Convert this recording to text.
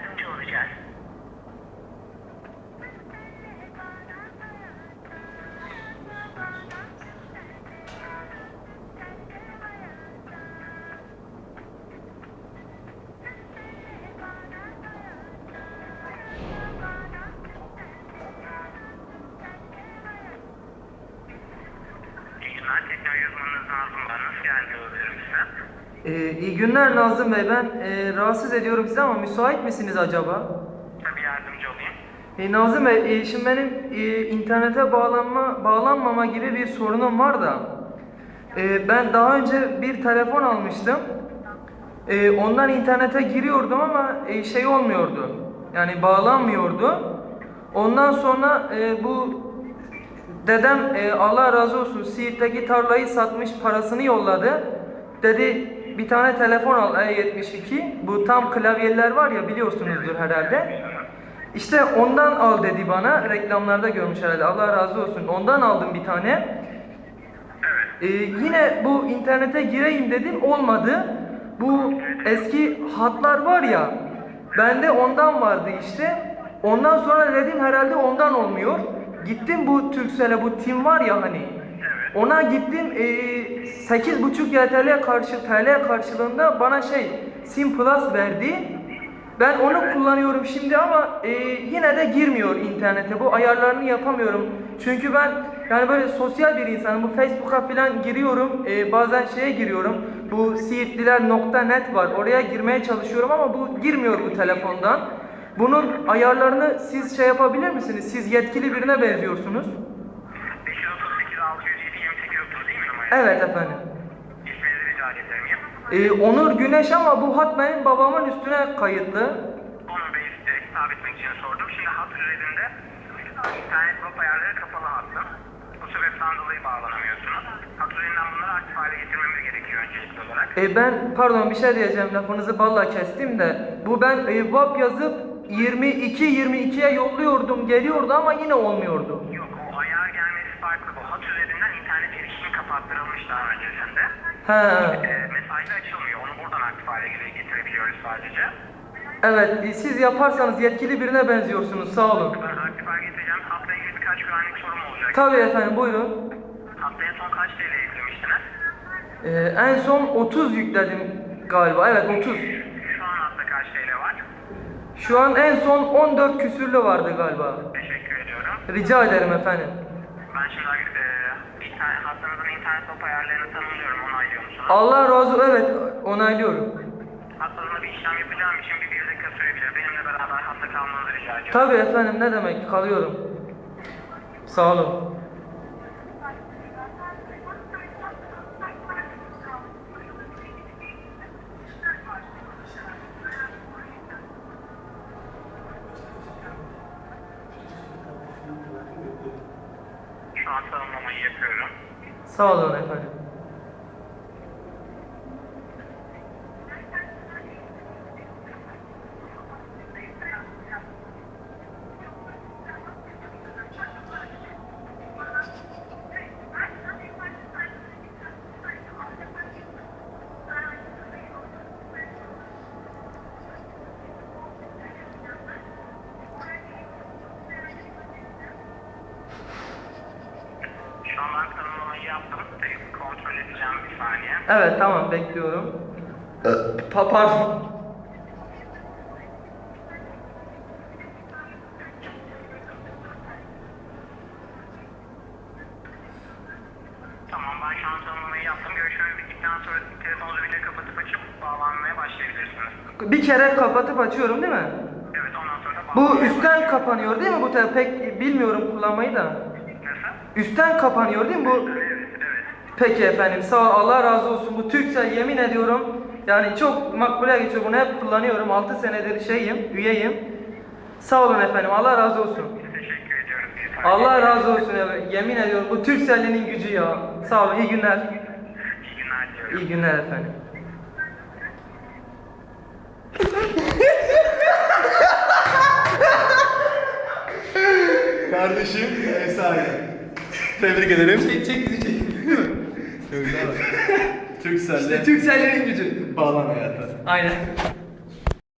Georgia. Ee, iyi günler Nazım Bey. Ben e, rahatsız ediyorum sizi ama müsait misiniz acaba? Tabii yardımcı olayım. E, Nazım Bey, e, şimdi benim e, internete bağlanma bağlanmama gibi bir sorunum var da. e, ben daha önce bir telefon almıştım. E, ondan internete giriyordum ama e, şey olmuyordu. Yani bağlanmıyordu. Ondan sonra e, bu dedem e, Allah razı olsun Siirt'teki tarlayı satmış parasını yolladı. Dedi bir tane telefon al E72. Bu tam klavyeler var ya biliyorsunuzdur herhalde. İşte ondan al dedi bana. Reklamlarda görmüş herhalde. Allah razı olsun. Ondan aldım bir tane. Ee, yine bu internete gireyim dedim. Olmadı. Bu eski hatlar var ya. Bende ondan vardı işte. Ondan sonra dedim herhalde ondan olmuyor. Gittim bu Turkcell'e bu Tim var ya hani. Ona gittim e, 8.5 YTL karşı TL karşılığında bana şey Sim Plus verdi. Ben onu kullanıyorum şimdi ama e, yine de girmiyor internete. Bu ayarlarını yapamıyorum. Çünkü ben yani böyle sosyal bir insanım. Bu Facebook'a falan giriyorum. E, bazen şeye giriyorum. Bu siirtliler.net var. Oraya girmeye çalışıyorum ama bu girmiyor bu telefondan. Bunun ayarlarını siz şey yapabilir misiniz? Siz yetkili birine benziyorsunuz. 538 607 28 30 değil mi numara? Evet efendim. İsminizi rica edebilir miyim? E, Onur Güneş ama bu hat benim babamın üstüne kayıtlı. Onur Bey'i direkt hitap etmek için sordum. Şimdi hat üzerinde internet web ayarları kapalı hattım. Bu sebepten dolayı bağlanamıyorsunuz. Hat üzerinden bunları aktif hale getirmemiz gerekiyor öncelikli olarak. E ben pardon bir şey diyeceğim lafınızı balla kestim de bu ben e, web yazıp 22 22'ye yolluyordum geliyordu ama yine olmuyordu. Yok o ayar gelmesi farklı. Bu hat internet erişimi kapattırılmış daha öncesinde. He. Ee, mesajda açılmıyor. Onu buradan aktif hale getirebiliyoruz sadece. Evet e, siz yaparsanız yetkili birine benziyorsunuz sağ olun. Ben aktif hale getireceğim. Hatla ilgili birkaç güvenlik sorum olacak. Tabii efendim buyurun. Hatta en son kaç TL yüklemiştiniz? E, en son 30 yükledim galiba evet 30. Şu an hatta kaç TL var? Şu an en son 14 küsürlü vardı galiba. Teşekkür ediyorum. Rica ederim efendim. Ben şimdi e, internet, hattınızın internet top ayarlarını tanımlıyorum. Onaylıyor musunuz? Allah razı olsun evet onaylıyorum. Hattınızda bir işlem yapacağım için bir, bir dakika sürebilir. Benimle beraber hatta kalmanızı rica ediyorum. Tabii efendim ne demek kalıyorum. Sağ olun. Tanımlamayı yapıyorum. Sağ olun efendim. Tanımlamayı yaptım. Kontrol edeceğim bir saniye. Evet tamam bekliyorum. Pa pardon. Tamam ben şu an tanımlamayı yaptım. Görüşmemiz bittikten sonra telefonunuzu bile kapatıp açıp bağlanmaya başlayabilirsiniz. Bir kere kapatıp açıyorum değil mi? Evet ondan sonra da Bu bağlanmaya üstten kapanıyor değil mi bu te- pek bilmiyorum kullanmayı da. Üstten kapanıyor değil mi bu? Peki efendim sağ ol Allah razı olsun bu Türksel yemin ediyorum yani çok makbule geçiyor bunu hep kullanıyorum 6 senedir şeyim üyeyim. Sağ olun efendim Allah razı olsun. Teşekkür saniye. Allah razı olsun evet. yemin ediyorum bu Türkcell'in gücü ya. Sağ olun iyi günler. İyi günler. İyi günler efendim. Kardeşim efsane. Tebrik ederim. Çek çek bizi çek. Türkcell'de Türkcell'in gücü. bağlan hayata. Aynen.